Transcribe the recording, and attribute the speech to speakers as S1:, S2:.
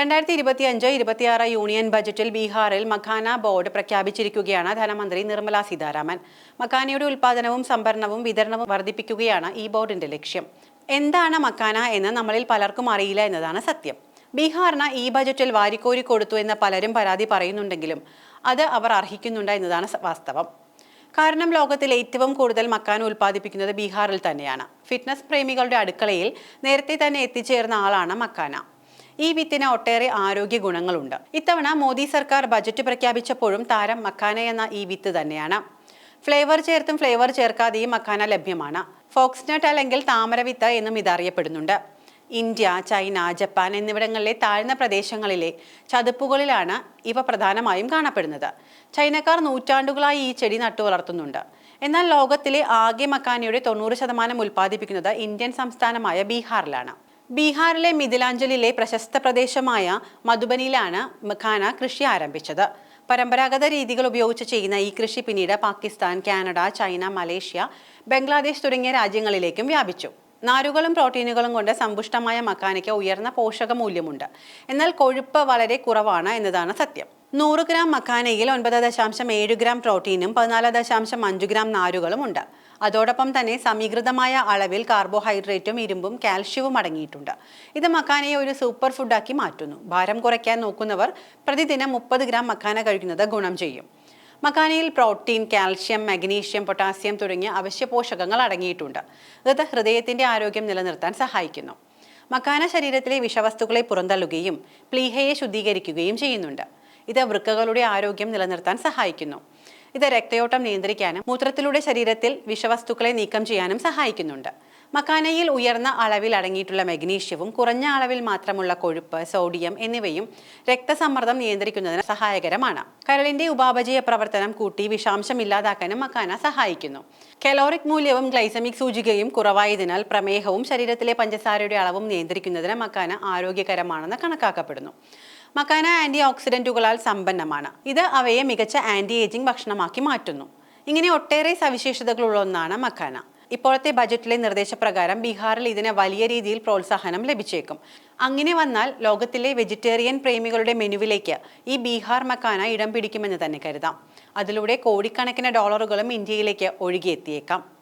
S1: രണ്ടായിരത്തി ഇരുപത്തി അഞ്ച് ഇരുപത്തിയാറ് യൂണിയൻ ബജറ്റിൽ ബീഹാറിൽ മഖാന ബോർഡ് പ്രഖ്യാപിച്ചിരിക്കുകയാണ് ധനമന്ത്രി നിർമ്മല സീതാരാമൻ. മഖാനയുടെ ഉൽപാദനവും സംഭരണവും വിതരണവും വർദ്ധിപ്പിക്കുകയാണ് ഈ ബോർഡിന്റെ ലക്ഷ്യം. എന്താണ് മക്കാന എന്ന് നമ്മളിൽ പലർക്കും അറിയില്ല എന്നതാണ് സത്യം. ബീഹാറിന് ഈ ബജറ്റിൽ വാരിക്കോരി കൊടുത്തു എന്ന് പലരും പരാതി പറയുന്നുണ്ടെങ്കിലും അത് അവർ അർഹിക്കുന്നുണ്ട് എന്നതാണ് വാസ്തവം. കാരണം ലോകത്തിൽ ഏറ്റവും കൂടുതൽ മക്കാൻ ഉൽപ്പാദിപ്പിക്കുന്നത് ബീഹാറിൽ തന്നെയാണ്. ഫിറ്റ്നസ് പ്രേമികളുടെ അടുക്കളയിൽ നേരത്തെ തന്നെ എത്തിച്ചേർന്ന ആളാണ് മക്കാന ഈ വിത്തിന് ഒട്ടേറെ ആരോഗ്യ ഗുണങ്ങളുണ്ട്. ഇത്തവണ മോദി സർക്കാർ ബജറ്റ് പ്രഖ്യാപിച്ചപ്പോഴും താരം മക്കാന എന്ന ഈ വിത്ത് തന്നെയാണ്. ഫ്ലേവർ ചേർത്തും ഫ്ലേവർ ചേർക്കാതെയും മക്കാന ലഭ്യമാണ്. ഫോക്സ്നട്ട് അല്ലെങ്കിൽ താമരവിത്ത് എന്നും ഇതറിയപ്പെടുന്നുണ്ട്. ഇന്ത്യ ചൈന ജപ്പാൻ എന്നിവിടങ്ങളിലെ താഴ്ന്ന പ്രദേശങ്ങളിലെ ചതുപ്പുകളിലാണ് ഇവ പ്രധാനമായും കാണപ്പെടുന്നത്. ചൈനക്കാർ നൂറ്റാണ്ടുകളായി ഈ ചെടി നട്ടു വളർത്തുന്നുണ്ട്. എന്നാൽ ലോകത്തിലെ ആകെ മക്കാനയുടെ തൊണ്ണൂറ് ശതമാനം ഉൽപ്പാദിപ്പിക്കുന്നത് ഇന്ത്യൻ സംസ്ഥാനമായ ബീഹാറിലാണ്. ബീഹാറിലെ മിഥിലാഞ്ചലിലെ പ്രശസ്ത പ്രദേശമായ മധുബനിയിലാണ് മഖാന കൃഷി ആരംഭിച്ചത്. പരമ്പരാഗത രീതികൾ ഉപയോഗിച്ച് ചെയ്യുന്ന ഈ കൃഷി പിന്നീട് Pakistan Canada China Malaysia Bangladesh തുടങ്ങിയ രാജ്യങ്ങളിലേക്കും വ്യാപിച്ചു. നാരുകളും പ്രോട്ടീനുകളും കൊണ്ട് സമ്പുഷ്ടമായ മക്കാനയ്ക്ക് ഉയർന്ന പോഷക മൂല്യമുണ്ട് എന്നാൽ കൊഴുപ്പ് വളരെ കുറവാണ് എന്നതാണ് സത്യം. നൂറ് ഗ്രാം മക്കാനയിൽ ഒൻപത് ദശാംശം ഏഴ് ഗ്രാം പ്രോട്ടീനും പതിനാല് ദശാംശം അഞ്ച് ഗ്രാം നാരുകളും ഉണ്ട്. അതോടൊപ്പം തന്നെ സമീകൃതമായ അളവിൽ കാർബോഹൈഡ്രേറ്റും ഇരുമ്പും കാൽഷ്യവും അടങ്ങിയിട്ടുണ്ട്. ഇത് മക്കാനയെ ഒരു സൂപ്പർ ഫുഡാക്കി മാറ്റുന്നു. ഭാരം കുറയ്ക്കാൻ നോക്കുന്നവർ പ്രതിദിനം മുപ്പത് ഗ്രാം മക്കാന കഴിക്കുന്നത് ഗുണം ചെയ്യും. മക്കാനയിൽ പ്രോട്ടീൻ കാൽഷ്യം മഗ്നീഷ്യം പൊട്ടാസ്യം തുടങ്ങിയ അവശ്യ പോഷകങ്ങൾ അടങ്ങിയിട്ടുണ്ട്. ഇത് ഹൃദയത്തിന്റെ ആരോഗ്യം നിലനിർത്താൻ സഹായിക്കുന്നു. മക്കാന ശരീരത്തിലെ വിഷവസ്തുക്കളെ പുറന്തള്ളുകയും പ്ലീഹയെ ശുദ്ധീകരിക്കുകയും ചെയ്യുന്നുണ്ട്. ഇത് വൃക്കകളുടെ ആരോഗ്യം നിലനിർത്താൻ സഹായിക്കുന്നു. ഇത് രക്തയോട്ടം നിയന്ത്രിക്കാനും മൂത്രത്തിലൂടെ ശരീരത്തിൽ വിഷവസ്തുക്കളെ നീക്കം ചെയ്യാനും സഹായിക്കുന്നുണ്ട്. മക്കാനയിൽ ഉയർന്ന അളവിൽ അടങ്ങിയിട്ടുള്ള മഗ്നീഷ്യവും കുറഞ്ഞ അളവിൽ മാത്രമുള്ള കൊഴുപ്പ് സോഡിയം എന്നിവയും രക്തസമ്മർദ്ദം നിയന്ത്രിക്കുന്നതിന് സഹായകരമാണ്. കരളിന്റെ ഉപാപചയ പ്രവർത്തനം കൂട്ടി വിഷാംശം ഇല്ലാതാക്കാനും മക്കാന സഹായിക്കുന്നു. കലോറിക് മൂല്യവും ഗ്ലൈസമിക് സൂചികയും കുറവായതിനാൽ പ്രമേഹവും ശരീരത്തിലെ പഞ്ചസാരയുടെ അളവും നിയന്ത്രിക്കുന്നതിന് മക്കാന ആരോഗ്യകരമാണെന്ന് കണക്കാക്കപ്പെടുന്നു. മക്കാന ആന്റി ഓക്സിഡന്റുകളാൽ സമ്പന്നമാണ്. ഇത് അവയെ മികച്ച ആന്റി ഏജിംഗ് ഭക്ഷണമാക്കി മാറ്റുന്നു. ഇങ്ങനെ ഒട്ടേറെ സവിശേഷതകളുള്ള ഒന്നാണ് മക്കാന ഇപ്പോഴത്തെ ബജറ്റിലെ നിർദ്ദേശപ്രകാരം ബീഹാറിൽ ഇതിന് വലിയ രീതിയിൽ പ്രോത്സാഹനം ലഭിച്ചേക്കും. അങ്ങനെ വന്നാൽ ലോകത്തിലെ വെജിറ്റേറിയൻ പ്രേമികളുടെ മെനുവിലേക്ക് ഈ ബീഹാർ മക്കാന ഇടം പിടിക്കുമെന്ന് തന്നെ കരുതാം. അതിലൂടെ കോടിക്കണക്കിന് ഡോളറുകളും ഇന്ത്യയിലേക്ക് ഒഴുകിയെത്തിയേക്കാം.